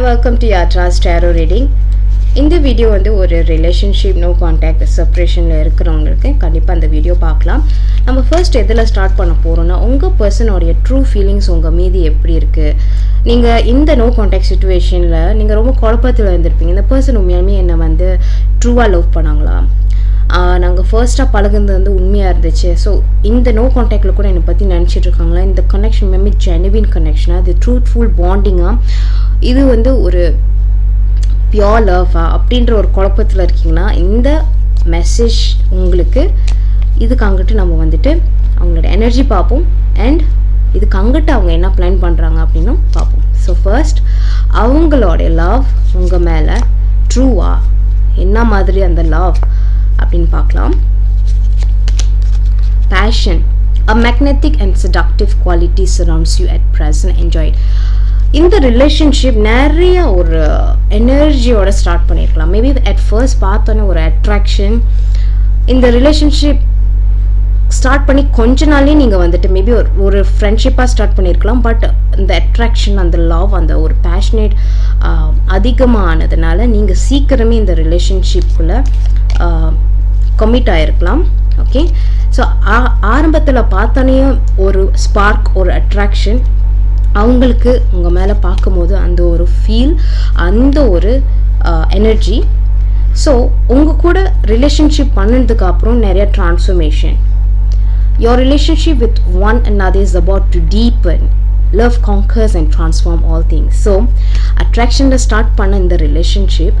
Hi welcome to Yatra's tarot reading இந்த video வந்து ஒரு ரிலேஷன்ஷிப் நோ கான்டாக்ட் செப்ரேஷனில் இருக்கிறவங்களுக்கு கண்டிப்பாக அந்த வீடியோ பார்க்கலாம். நம்ம ஃபர்ஸ்ட் எதில் ஸ்டார்ட் பண்ண போகிறோம்னா உங்கள் பர்சனோடைய ட்ரூ ஃபீலிங்ஸ் உங்கள் மீதி எப்படி இருக்குது நீங்கள் இந்த நோ கான்டாக்ட் சுச்சுவேஷனில் நீங்கள் ரொம்ப குழப்பத்தில் இருந்திருப்பீங்க. இந்த பர்சன் உண்மையாலுமே என்னை வந்து ட்ரூவாக லவ் பண்ணாங்களா? நாங்கள் ஃபர்ஸ்ட்டாக பழகுனது வந்து உண்மையாக இருந்துச்சு. ஸோ இந்த நோ கான்டாக்டில் கூட என்னை பற்றி நினச்சிட்ருக்காங்களா இந்த கனெக்ஷன் மேபி ஜெனுவின் கனெக்ஷனாக இது ட்ரூத்ஃபுல் பாண்டிங்காக இது வந்து ஒரு பியோர் லவ்வா அப்படின்ற ஒரு குழப்பத்தில் இருக்கீங்கன்னா இந்த மெசேஜ் உங்களுக்கு இதுக்கு அங்கிட்டு நம்ம வந்துட்டு அவங்களோட எனர்ஜி பார்ப்போம். அண்ட் இதுக்கு அங்கிட்டு அவங்க என்ன பிளான் பண்ணுறாங்க அப்படின்னும் பார்ப்போம். ஸோ ஃபர்ஸ்ட் அவங்களோட லவ் உங்கள் மேலே ட்ரூவா என்ன மாதிரி அந்த லவ் அப்படின்னு பார்க்கலாம். Passion a magnetic and seductive quality surrounds you at present. Enjoy it. இந்த ரிலேஷன்ஷிப் நிறைய ஒரு எனர்ஜியோட ஸ்டார்ட் பண்ணியிருக்கலாம் மேபி அட் ஃபர்ஸ்ட் பார்த்தோன்னே ஒரு அட்ராக்ஷன் இந்த ரிலேஷன்ஷிப் ஸ்டார்ட் பண்ணி கொஞ்ச நாளே நீங்கள் வந்துட்டு மேபி ஒரு ஒரு ஃப்ரெண்ட்ஷிப்பாக ஸ்டார்ட் பண்ணியிருக்கலாம் பட் இந்த அட்ராக்ஷன் அந்த லவ் அந்த ஒரு பேஷனேட் அதிகமானதுனால நீங்கள் சீக்கிரமே இந்த ரிலேஷன்ஷிப்புக்குள்ளே கமிட் ஆகிருக்கலாம் ஓகே ஸோ ஆரம்பத்தில் பார்த்தோன்னே ஒரு ஸ்பார்க் ஒரு அட்ராக்ஷன் அவங்களுக்கு உங்கள் மேலே பார்க்கும்போது அந்த ஒரு ஃபீல் அந்த ஒரு எனர்ஜி ஸோ உங்கள் கூட ரிலேஷன்ஷிப் பண்ணதுக்கு அப்புறம் நிறைய transformation relationship with one and another is about to deepen love conquers and transform all things so அட்ராக்ஷனில் start பண்ண இந்த ரிலேஷன்ஷிப்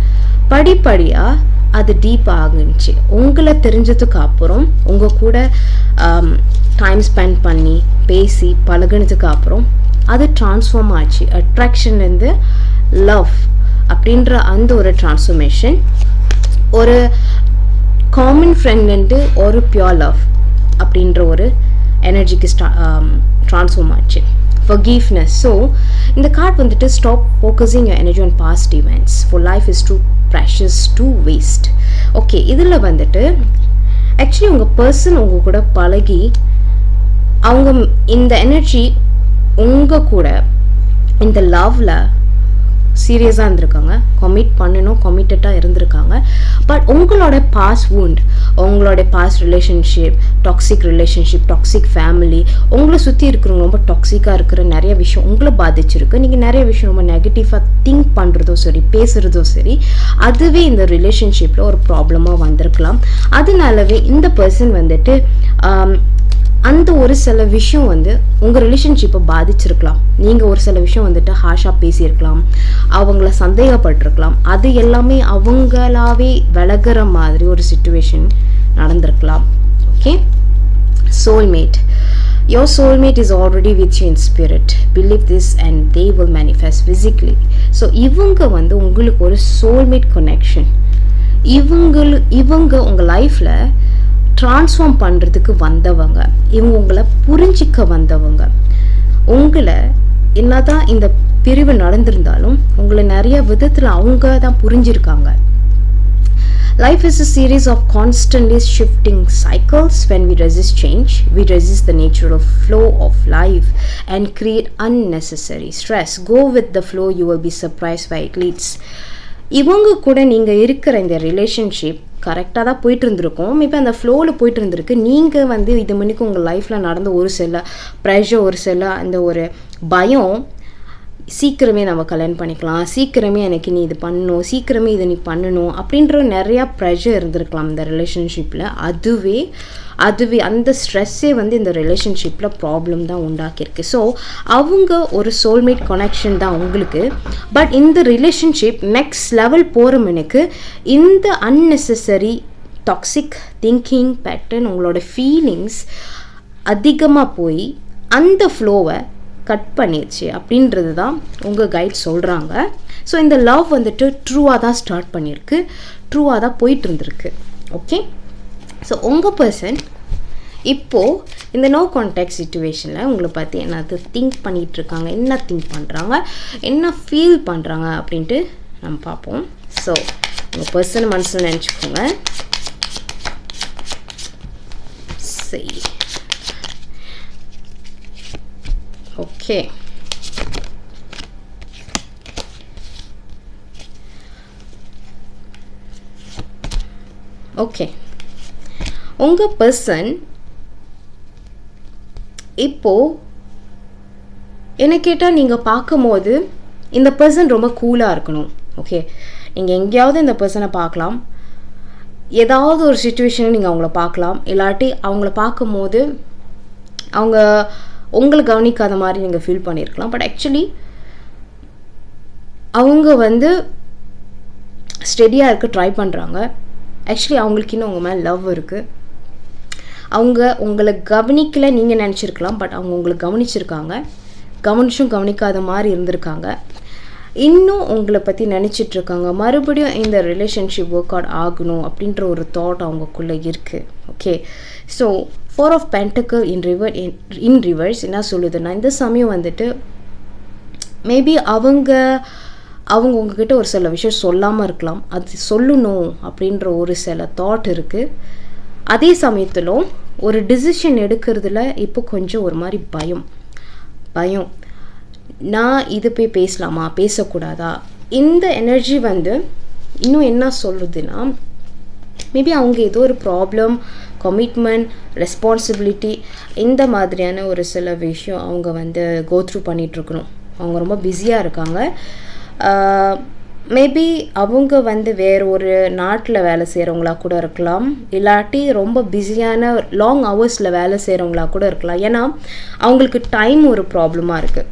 படிப்படியாக அது டீப் ஆகுச்சு உங்களை தெரிஞ்சதுக்கு அப்புறம் உங்கள் கூட டைம் ஸ்பெண்ட் பண்ணி பேசி பழகுனதுக்கு அப்புறம் அது ட்ரான்ஸ்ஃபார்ம் ஆச்சு. அட்ராக்ஷன்லேருந்து லவ் அப்படின்ற அந்த ஒரு ட்ரான்ஸ்ஃபர்மேஷன் ஒரு காமன் ஃப்ரெண்ட்லேருந்து ஒரு பியோர் லவ் அப்படின்ற ஒரு எனர்ஜிக்கு ஸ்டா ட்ரான்ஸ்ஃபார்ம் ஆச்சு. ஃபார் கீஃப்னஸ் ஸோ இந்த கார்ட் வந்துட்டு stop focusing your energy on past events for life is too precious to waste okay இதில் வந்துட்டு ஆக்சுவலி உங்கள் பர்சன் உங்கள் கூட பழகி அவங்க இந்த எனர்ஜி உங்கள் கூட இந்த லவ்வில் சீரியஸாக இருந்திருக்காங்க. கமிட் பண்ணணும் கமிட்டடாக இருந்திருக்காங்க. பட் உங்களோட பாஸ் வூண்ட் உங்களோட past relationship toxic relationship toxic family உங்களை சுற்றி இருக்கிறவங்க ரொம்ப டாக்ஸிக்காக இருக்கிற நிறைய விஷயம் உங்களை பாதிச்சிருக்கு. நீங்கள் நிறைய விஷயம் ரொம்ப நெகட்டிவாக திங்க் பண்ணுறதோ சரி பேசுகிறதோ சரி அதுவே இந்த ரிலேஷன்ஷிப்பில் ஒரு ப்ராப்ளமாக வந்திருக்கலாம். அதனாலவே இந்த பர்சன் வந்துட்டு அந்த ஒரு சில விஷயம் வந்து உங்கள் ரிலேஷன்ஷிப்பை பாதிச்சிருக்கலாம். நீங்கள் ஒரு சில விஷயம் வந்துட்டு ஹாஷாக பேசியிருக்கலாம். அவங்கள சந்தேகப்பட்டிருக்கலாம். அது எல்லாமே அவங்களாவே விலகிற மாதிரி ஒரு சுச்சுவேஷன் நடந்திருக்கலாம். Okay soulmate your soulmate is already with in spirit believe this and they will manifest physically so இவங்க வந்து உங்களுக்கு ஒரு சோல்மேட் கனெக்ஷன் இவங்களு இவங்க உங்கள் லைஃப்பில் ட்ரான்ஸ்ஃபார்ம் பண்ணுறதுக்கு வந்தவங்க இவங்க உங்களை புரிஞ்சிக்க வந்தவங்க உங்களை என்னதான் இந்த பிரிவு நடந்திருந்தாலும் உங்களை நிறைய விதத்தில் அவங்க தான் புரிஞ்சிருக்காங்க Life is a series of constantly shifting cycles. When we resist change, we resist the natural flow of life and create unnecessary stress. Go with the flow, you will be surprised where it leads. இவங்க கூட நீங்கள் இருக்கிற இந்த relationship கரெக்டாக தான் போயிட்டு இருந்திருக்கும் maybe அந்த ஃப்ளோவில் போயிட்டு இருந்திருக்கு நீங்கள் வந்து இது மணிக்கு உங்கள் லைஃப்பில் நடந்த ஒரு சில ப்ரெஷர் ஒரு சில அந்த ஒரு பயம் சீக்கிரமே நம்ம கல்யாணம் பண்ணிக்கலாம் சீக்கிரமே எனக்கு நீ இது பண்ணணும் சீக்கிரமே இதை நீ பண்ணணும் அப்படின்ற நிறையா ப்ரெஷர் இருந்திருக்கலாம் இந்த ரிலேஷன்ஷிப்பில் அதுவே அதுவே அந்த ஸ்ட்ரெஸ்ஸே வந்து இந்த ரிலேஷன்ஷிப்பில் ப்ராப்ளம் தான் உண்டாக்கியிருக்கு. ஸோ அவங்க ஒரு சோல்மேட் கனெக்ஷன் தான் உங்களுக்கு பட் இந்த ரிலேஷன்ஷிப் நெக்ஸ்ட் லெவல் போகிறவனுக்கு இந்த அன்னெசரி டாக்ஸிக் திங்கிங் பேட்டர்ன் உங்களோட ஃபீலிங்ஸ் அதிகமாக போய் அந்த ஃப்ளோவை கட் பண்ணிடுச்சு அப்படின்றது தான் உங்கள் கைட் சொல்கிறாங்க ஸோ இந்த லவ் வந்துட்டு ட்ரூவாக தான் ஸ்டார்ட் பண்ணியிருக்கு ட்ரூவாக தான் போயிட்டு இருந்திருக்கு ஓகே ஸோ உங்கள் பர்சன் இப்போது இந்த நோ கான்டாக்ட் சுச்சுவேஷனில் உங்களை பற்றி என்னது திங்க் பண்ணிகிட்ருக்காங்க என்ன திங்க் பண்ணுறாங்க என்ன ஃபீல் பண்ணுறாங்க அப்படின்ட்டு நம்ம பார்ப்போம். ஸோ உங்கள் பர்சன் மனசில் நினச்சிக்கோங்க. Okay. ஓகே. உங்கள் பர்சன் இப்போது என்ன கேட்டால் நீங்கள் பார்க்கும்போது இந்த பர்சன் ரொம்ப கூலாக இருக்கணும். ஓகே. நீங்கள் எங்கேயாவது இந்த பர்சனை பார்க்கலாம். ஏதாவது ஒரு சுச்சுவேஷனில் நீங்கள் அவங்கள பார்க்கலாம். இல்லாட்டி அவங்கள பார்க்கும்போது அவங்க உங்களை கவனிக்காத மாதிரி நீங்கள் ஃபீல் பண்ணியிருக்கலாம் பட் ஆக்சுவலி அவங்க வந்து ஸ்டெடியாக இருக்க ட்ரை பண்ணுறாங்க ஆக்சுவலி அவங்களுக்கு இன்னும் உங்கள் மேலே லவ் இருக்குது அவங்க உங்களை கவனிக்கல நீங்கள் நினச்சிருக்கலாம். பட் அவங்க உங்களை கவனிச்சிருக்காங்க. கவனிச்சும் கவனிக்காத மாதிரி இருந்திருக்காங்க. இன்னும் உங்களை பற்றி நினச்சிட்ருக்காங்க மறுபடியும் இந்த ரிலேஷன்ஷிப் ஒர்க் அவுட் ஆகணும் அப்படின்ற ஒரு தாட் அவங்கக்குள்ளே இருக்குது okay so four of pentacle in reverse in in reverse என்ன சொல்லுதுன்னா இந்த சமயம் வந்துட்டு மேபி அவங்க அவங்க உங்ககிட்ட ஒரு சில விஷயம் சொல்லாமல் இருக்கலாம். அது சொல்லணும் அப்படின்ற ஒரு சில தாட் இருக்குது அதே சமயத்திலும் ஒரு டிசிஷன் எடுக்கிறதுல இப்போ கொஞ்சம் ஒரு மாதிரி பயம். பயம். நான் இது போய் பேசலாமா? பேசக்கூடாதா? இந்த எனர்ஜி வந்து இன்னும் என்ன சொல்லுதுன்னா மேபி அவங்க ஏதோ ஒரு ப்ராப்ளம் கமிட்மெண்ட் ரெஸ்பான்சிபிலிட்டி இந்த மாதிரியான ஒரு சில விஷயம் அவங்க வந்து கோத்ரூ பண்ணிகிட்ருக்கணும் அவங்க ரொம்ப பிஸியாக இருக்காங்க. மேபி அவங்க வந்து வேற ஒரு நாட்டில் வேலை செய்கிறவங்களா கூட இருக்கலாம். இல்லாட்டி ரொம்ப பிஸியான லாங் ஹவர்ஸில் வேலை செய்கிறவங்களா கூட இருக்கலாம். ஏன்னா அவங்களுக்கு டைம் ஒரு ப்ராப்ளமாக இருக்குது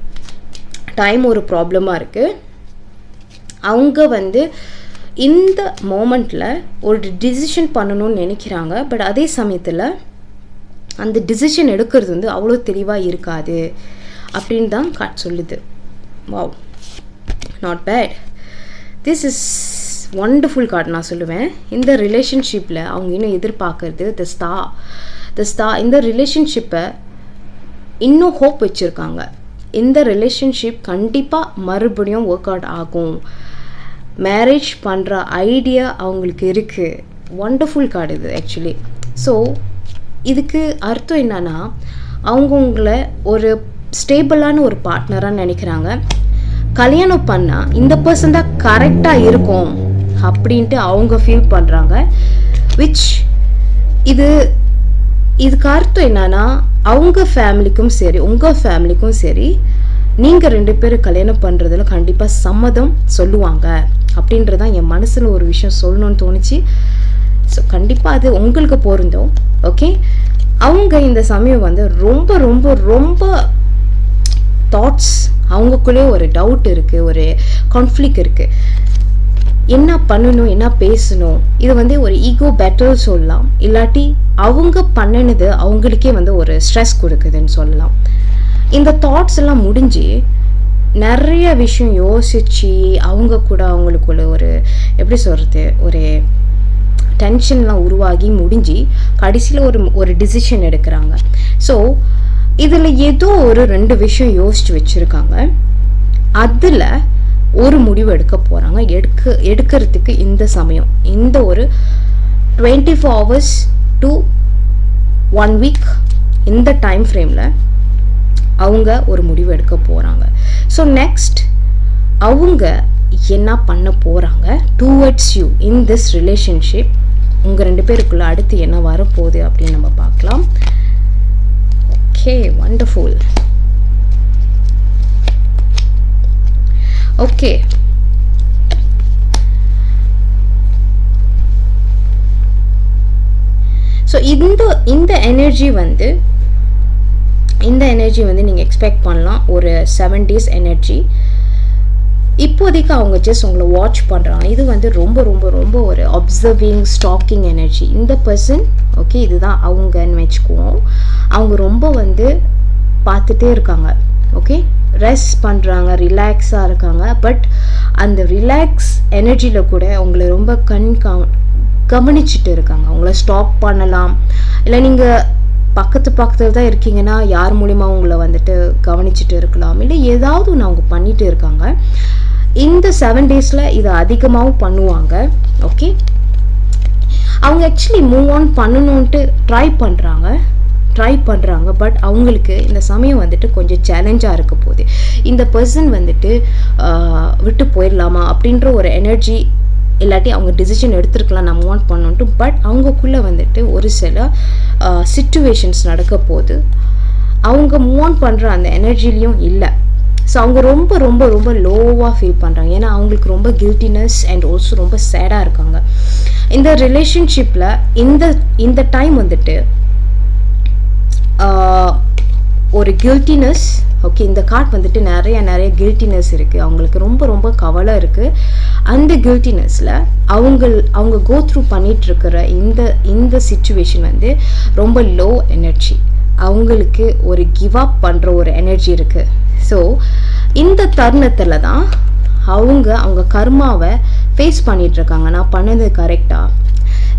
டைம் ஒரு ப்ராப்ளமாக இருக்குது அவங்க வந்து இந்த மோமெண்ட்டில் ஒரு டிசிஷன் பண்ணணும்னு நினைக்கிறாங்க. பட் அதே சமயத்தில் அந்த டிசிஷன் எடுக்கிறது வந்து அவ்வளோ தெளிவாக இருக்காது அப்படின்னு தான் காட் சொல்லுது. Wow not bad this is wonderful card நான் சொல்லுவேன். இந்த ரிலேஷன்ஷிப்பில் அவங்க இன்னும் எதிர்பார்க்கறது த ஸ்தா த ஸ்தா இந்த ரிலேஷன்ஷிப்பை இன்னும் ஹோப் வச்சுருக்காங்க. இந்த ரிலேஷன்ஷிப் கண்டிப்பாக மறுபடியும் ஒர்க் அவுட் ஆகும். மேரேஜ் பண்ணுற ஐடியா அவங்களுக்கு இருக்குது ஒண்டர்ஃபுல் கார்டு இது ஆக்சுவலி ஸோ இதுக்கு அர்த்தம் என்னன்னா அவங்க உங்களை ஒரு ஸ்டேபிளான ஒரு பார்ட்னராக நினைக்கிறாங்க. கல்யாணம் பண்ணால் இந்த பர்சன் தான் கரெக்டாக இருக்கும் அப்படின்ட்டு அவங்க ஃபீல் பண்ணுறாங்க விச் இது இதுக்கு அர்த்தம் என்னன்னா அவங்க ஃபேமிலிக்கும் சரி உங்கள் ஃபேமிலிக்கும் சரி நீங்கள் ரெண்டு பேரும் கல்யாணம் பண்ணுறதுல கண்டிப்பாக சம்மதம் சொல்லுவாங்க. அப்படின்றதான் என் மனசில் ஒரு விஷயம் சொல்லணும்னு தோணுச்சு. ஸோ கண்டிப்பாக அது உங்களுக்கு பொருந்தும். ஓகே அவங்க இந்த சமயம் வந்து ரொம்ப ரொம்ப ரொம்ப தாட்ஸ் அவங்களுக்குள்ளே ஒரு டவுட் இருக்குது ஒரு கான்ஃப்ளிக் இருக்குது என்ன பண்ணணும் என்ன பேசணும் இது வந்து ஒரு ஈகோ பெட்டர் சொல்லலாம். இல்லாட்டி அவங்க பண்ணினது அவங்களுக்கே வந்து ஒரு ஸ்ட்ரெஸ் கொடுக்குதுன்னு சொல்லலாம். இந்த தாட்ஸ் எல்லாம் முடிஞ்சு நிறைய விஷயம் யோசிச்சு அவங்க கூட அவங்களுக்குள்ள ஒரு எப்படி சொல்கிறது ஒரு டென்ஷன்லாம் உருவாகி முடிஞ்சு கடைசியில் ஒரு ஒரு டிசிஷன் எடுக்கிறாங்க. ஸோ இதில் ஏதோ ஒரு ரெண்டு விஷயம் யோசிச்சு வச்சுருக்காங்க. அதில் ஒரு முடிவு எடுக்க போகிறாங்க எடுக்க எடுக்கிறதுக்கு இந்த சமயம். இந்த ஒரு twenty four hours to one week இந்த டைம் ஃப்ரேமில் அவங்க ஒரு முடிவு எடுக்க போகிறாங்க ஸோ நெக்ஸ்ட் அவங்க என்ன பண்ண போகிறாங்க towards you in this relationship உங்கள் ரெண்டு பேருக்குள்ளே அடுத்து என்ன வரப்போகுது அப்படின்னு நம்ம பார்க்கலாம். ஓகே வண்டர்ஃபுல் ஓகே ஸோ இந்த இந்த எனர்ஜி வந்து இந்த எனர்ஜி வந்து நீங்கள் எக்ஸ்பெக்ட் பண்ணலாம். ஒரு செவன் டேஸ் எனர்ஜி இப்போதைக்கு அவங்க ஜஸ்ட் உங்களை வாட்ச் பண்ணுறாங்க இது வந்து ரொம்ப ரொம்ப ரொம்ப ஒரு அப்சர்விங் ஸ்டாக்கிங் எனர்ஜி இந்த பர்சன் ஓகே இதுதான் அவங்கன்னு வச்சுக்குவோம். அவங்க ரொம்ப வந்து பார்த்துட்டே இருக்காங்க. ஓகே ரெஸ்ட் பண்ணுறாங்க ரிலாக்ஸாக இருக்காங்க. பட் அந்த ரிலாக்ஸ் எனர்ஜியில் கூட அவங்கள ரொம்ப கண் கவனிச்சுட்டு இருக்காங்க. அவங்கள ஸ்டாப் பண்ணலாம். இல்லை நீங்கள் பக்கத்து பக்கத்தில் தான் இருக்கீங்கன்னா யார் மூலிமா உங்களை வந்துட்டு கவனிச்சுட்டு இருக்கலாம்? இல்லை ஏதாவது ஒன்று அவங்க பண்ணிட்டு இருக்காங்க. இந்த செவன் டேஸில் இதை அதிகமாகவும் பண்ணுவாங்க. ஓகே அவங்க ஆக்சுவலி மூவ் ஆன் பண்ணணுன்ட்டு ட்ரை பண்ணுறாங்க ட்ரை பண்ணுறாங்க பட் அவங்களுக்கு இந்த சமயம் வந்துட்டு கொஞ்சம் சேலஞ்சாக இருக்க போகுது. இந்த பர்சன் வந்துட்டு விட்டு போயிடலாமா அப்படின்ற ஒரு எனர்ஜி இல்லாட்டி அவங்க டிசிஷன் எடுத்திருக்கலாம் நம்ம மூவ் ஆன் பட் அவங்கக்குள்ளே வந்துட்டு ஒரு சில சுச்சுவேஷன்ஸ் நடக்க போகுது. அவங்க மூவ் ஆன் பண்ணுற அந்த எனர்ஜிலையும் இல்லை. ஸோ அவங்க ரொம்ப ரொம்ப ரொம்ப லோவாக ஃபீல் பண்ணுறாங்க ஏன்னா அவங்களுக்கு ரொம்ப கில்ட்டினஸ் அண்ட் ஆல்சோ ரொம்ப சேடாக இருக்காங்க. இந்த ரிலேஷன்ஷிப்பில் இந்த இந்த டைம் வந்துட்டு ஒரு கில்ட்டினஸ் ஓகே இந்த கார்ட் வந்துட்டு நிறைய நிறைய கில்ட்டினஸ் இருக்குது அவங்களுக்கு ரொம்ப ரொம்ப கவலை இருக்குது அந்த கில்ட்டினஸில் அவங்க அவங்க கோ த்ரூ பண்ணிகிட்ருக்கிற இந்த இந்த சுச்சுவேஷன் வந்து ரொம்ப லோ எனர்ஜி அவங்களுக்கு ஒரு கிவ் அப் பண்ணுற ஒரு எனர்ஜி இருக்குது ஸோ இந்த தருணத்தில் தான் அவங்க அவங்க கர்மாவை ஃபேஸ் பண்ணிகிட்ருக்காங்க நான் பண்ணது கரெக்டாக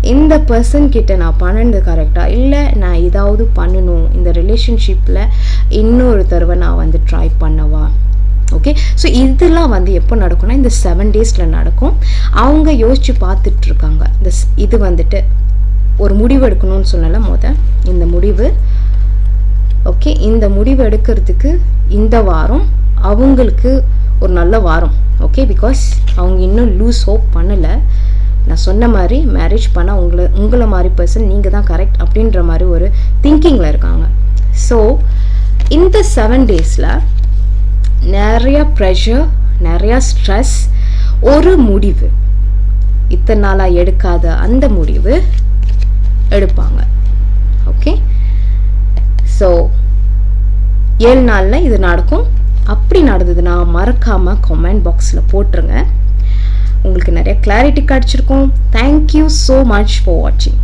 இந்த பர்சன் கிட்ட நான் பண்ணது கரெக்டாக இல்லை நான் ஏதாவது பண்ணணும். இந்த ரிலேஷன்ஷிப்பில் இன்னொரு தடவை நான் வந்து ட்ரை பண்ணவா? ஓகே ஸோ இதெல்லாம் வந்து எப்போ நடக்கும்னா இந்த செவன் டேஸில் நடக்கும். அவங்க யோசித்து பார்த்துட்ருக்காங்க இந்த ஸ்- இது வந்துட்டு ஒரு முடிவு எடுக்கணும்னு சொன்னல முத. இந்த முடிவு ஓகே இந்த முடிவு எடுக்கிறதுக்கு இந்த வாரம் அவங்களுக்கு ஒரு நல்ல வாரம் ஓகே பிகாஸ் அவங்க இன்னும் லூஸ் ஹோப் பண்ணலை. நான் சொன்ன மாதிரி மேரேஜ் பண்ணால் உங்களை உங்களை மாதிரி பர்சன் நீங்கள் தான் கரெக்ட் அப்படின்ற மாதிரி ஒரு திங்கிங்கில் இருக்காங்க. ஸோ இந்த செவன் டேஸில் நிறையா ப்ரெஷர் நிறையா ஸ்ட்ரெஸ் ஒரு முடிவு. இத்தனை நாளாக எடுக்காத அந்த முடிவு எடுப்பாங்க. ஓகே ஸோ ஏழு நாளில் இது நடக்கும். அப்படி நடந்ததுன்னா மறக்காமல் கமெண்ட் பாக்ஸில் போட்டுருங்க. உங்களுக்கு நிறைய கிளாரிட்டி கிடச்சிருக்கும். தேங்க்யூ ஸோ மச் ஃபார் வாட்சிங்